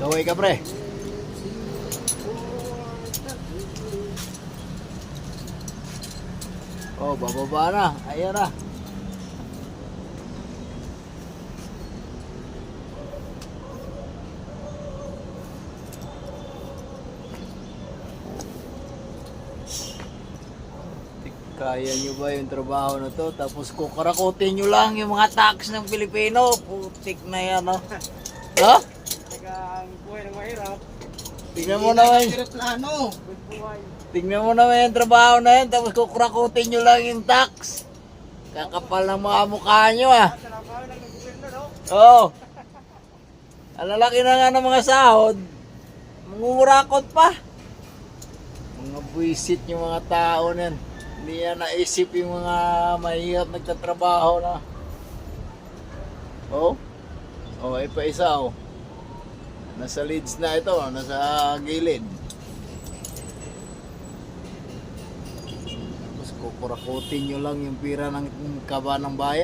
Gaway ka pre. Oh, bababa na. Ayan na. Kaya nyo ba yung trabaho na to? Tapos kukurakutin nyo lang yung mga tax ng Pilipino. Putik na yan, oh. Ha? Talagang buhay ng mahirap. Tingnan mo naman. Na ano. Buhay. Tingnan mo naman yung trabaho na yan. Tapos kukurakutin nyo lang yung tax. Kakapal ng mga mukha nyo, ah. Oo. Oh. Alalaki na nga ng mga sahod. Mangurakot pa. Mga buwisit yung mga tao na yan. Hindi yan naisip yung mga mahirap nagtatrabaho na. Oh. Oh, ay pa isa oh. Nasa leads na ito, nasa gilid. Tapos kukurakutin nyo lang yung pira ng kaba ng bayan.